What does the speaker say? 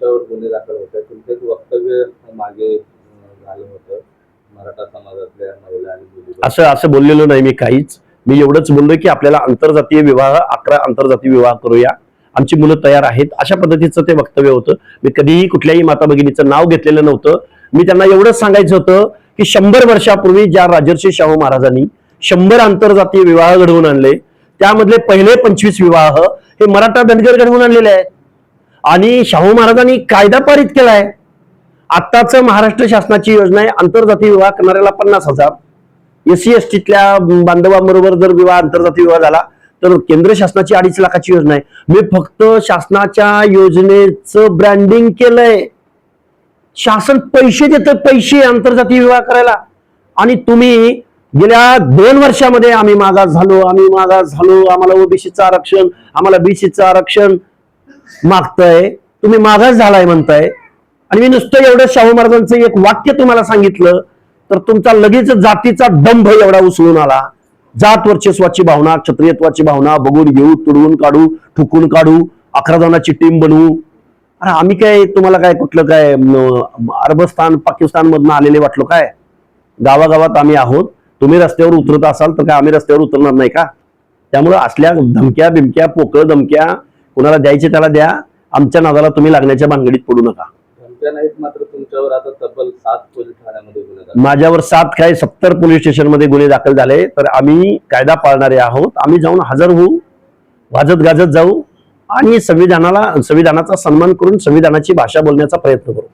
तुमच्यावर गुन्हे दाखल होते तुमचं एक वक्तव्य मागे झालं होतं. मराठा समाजातल्या महिला आणि मुली असं असं बोललेलो नाही मी काहीच. मी एवढंच बोललोय की आपल्याला आंतरजातीय विवाह अकरा आंतरजातीय विवाह करूया. आमची मुलं तयार आहेत. अशा पद्धतीचं ते वक्तव्य होतं. मी कधीही कुठल्याही माता भगिनीचं नाव घेतलेलं नव्हतं. मी त्यांना एवढंच सांगायचं होतं की शंभर वर्षापूर्वी ज्या राजर्षी शाहू महाराजांनी शंभर आंतरजातीय विवाह घडवून आणले त्यामधले पहिले पंचवीस विवाह हे मराठा धनगर घडवून आणलेले आहेत. आणि शाहू महाराजांनी कायदा पारित केलाय. आत्ताच महाराष्ट्र शासनाची योजना आहे आंतरजातीय विवाह करणाऱ्याला पन्नास हजार. एस सी एस टीतल्या बांधवांबरोबर जर विवाह आंतरजातीय विवाह झाला तर केंद्र शासनाची अडीच लाखाची योजना आहे. मी फक्त शासनाच्या योजनेचं ब्रँडिंग केलंय. शासन पैसे देतं पैसे आंतरजातीय विवाह करायला. आणि तुम्ही गेल्या दोन वर्षामध्ये आम्ही मागास झालो आम्ही मागास झालो आम्हाला ओबीसीचं आरक्षण आम्हाला बीसीचं आरक्षण मागताय तुम्ही मागास झालाय म्हणताय. आणि मी नुसतं एवढं शाहू महाराजांचं एक वाक्य तुम्हाला सांगितलं तर तुमचा लगेच जातीचा दंभ एवढा उसळून आला. जात वर्चस्वाची भावना क्षत्रियत्वाची भावना बघून घेऊ तुडवून काढू ठुकून काढू अकरा जणांची टीम बनवू. अरे आम्ही काय तुम्हाला काय कुठलं काय अरबस्थान अरबस्तान पाकिस्तान मधनं आलेले वाटलो काय? गावागावात आम्ही आहोत. तुम्ही रस्त्यावर उतरत असाल तर काय आम्ही रस्त्यावर उतरणार नाही का? त्यामुळं असल्या धमक्या बिमक्या पोकळ धमक्या कुणाला द्यायचे त्याला द्या. आमच्या नादाला तुम्ही लागण्याच्या भानगडीत पडू नका. धमक्या नाहीत मात्र तुमच्यावर आता तब्बल सात पोलीस ठाण्यामध्ये गुन्हे दाखल. माझ्यावर सात काय सत्तर पोलीस स्टेशनमध्ये गुन्हे दाखल झाले तर आम्ही कायदा पाळणारे आहोत. आम्ही जाऊन हजर होऊ वाजत गाजत जाऊ आणि संविधानाला संविधानाचा सन्मान करून संविधानाची भाषा बोलण्याचा प्रयत्न करू.